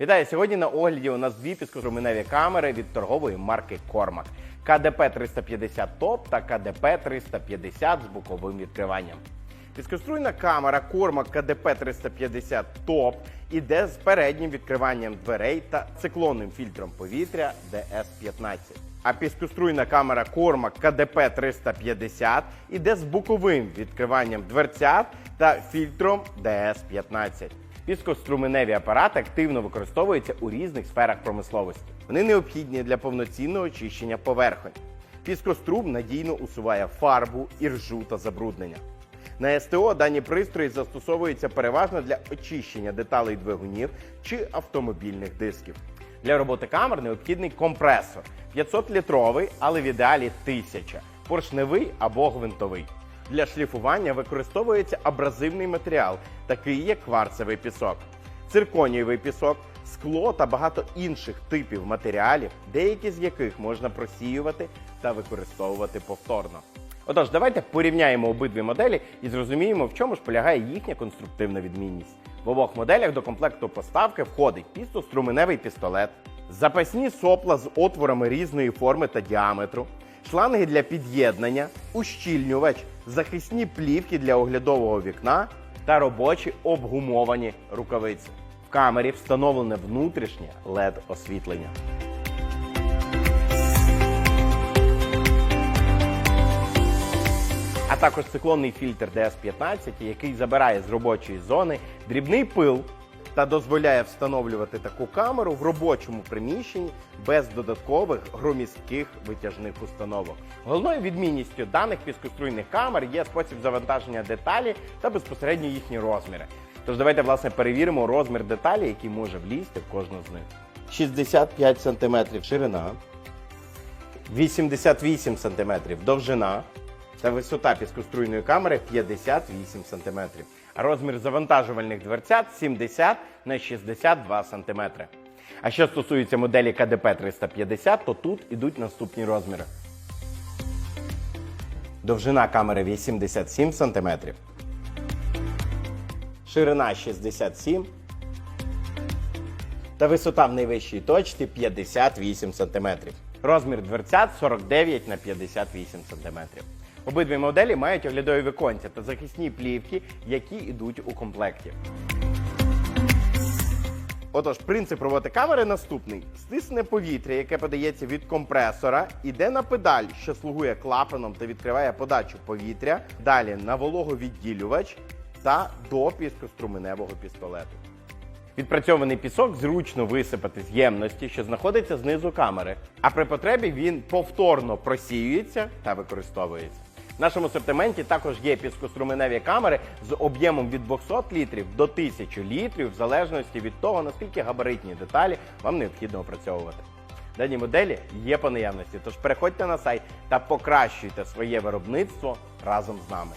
Вітаю! Сьогодні на огляді у нас дві піскоструменеві камери від торгової марки Cormac. КДП 350 топ та КДП 350 з боковим відкриванням. Піскоструйна камера Cormac КДП 350 топ іде з переднім відкриванням дверей та циклонним фільтром повітря DS15. А піскоструйна камера Cormac КДП 350 іде з боковим відкриванням дверцят та фільтром DS15. Піскоструменеві апарати активно використовуються у різних сферах промисловості. Вони необхідні для повноцінного очищення поверхонь. Піскострум надійно усуває фарбу, іржу та забруднення. На СТО дані пристрої застосовуються переважно для очищення деталей двигунів чи автомобільних дисків. Для роботи камер необхідний компресор 500-літровий, але в ідеалі 1000, поршневий або гвинтовий. Для шліфування використовується абразивний матеріал, такий як кварцевий пісок, цирконієвий пісок, скло та багато інших типів матеріалів, деякі з яких можна просіювати та використовувати повторно. Отож, давайте порівняємо обидві моделі і зрозуміємо, в чому ж полягає їхня конструктивна відмінність. В обох моделях до комплекту поставки входить пістоструменевий пістолет, запасні сопла з отворами різної форми та діаметру, шланги для під'єднання, ущільнювач, захисні плівки для оглядового вікна та робочі обгумовані рукавиці. В камері встановлене внутрішнє led освітлення. а також циклонний фільтр DS15, який забирає з робочої зони дрібний пил та дозволяє встановлювати таку камеру в робочому приміщенні без додаткових громістких витяжних установок. Головною відмінністю даних піскоструйних камер є спосіб завантаження деталі та безпосередньо їхні розміри. Тож давайте власне перевіримо розмір деталі, який може влізти в кожну з них. 65 см ширина, 88 см довжина та висота піскоструйної камери 58 см. Розмір завантажувальних дверцят 70 на 62 см. А що стосується моделі КДП 350, то тут ідуть наступні розміри. Довжина камери 87 см. Ширина 67 та висота в найвищій точці 58 см. Розмір дверцят 49 на 58 см. Обидві моделі мають оглядові віконця та захисні плівки, які йдуть у комплекті. Отож, принцип роботи камери наступний: стисне повітря, яке подається від компресора, іде на педаль, що слугує клапаном та відкриває подачу повітря. Далі на вологовідділювач та до піскоструменевого пістолету. Відпрацьований пісок зручно висипати з ємності, що знаходиться знизу камери, а при потребі він повторно просіюється та використовується. Нашому асортименті також є піскоструменеві камери з об'ємом від 200 літрів до 1000 літрів, в залежності від того, наскільки габаритні деталі вам необхідно опрацьовувати. Дані моделі є по наявності, тож переходьте на сайт та покращуйте своє виробництво разом з нами.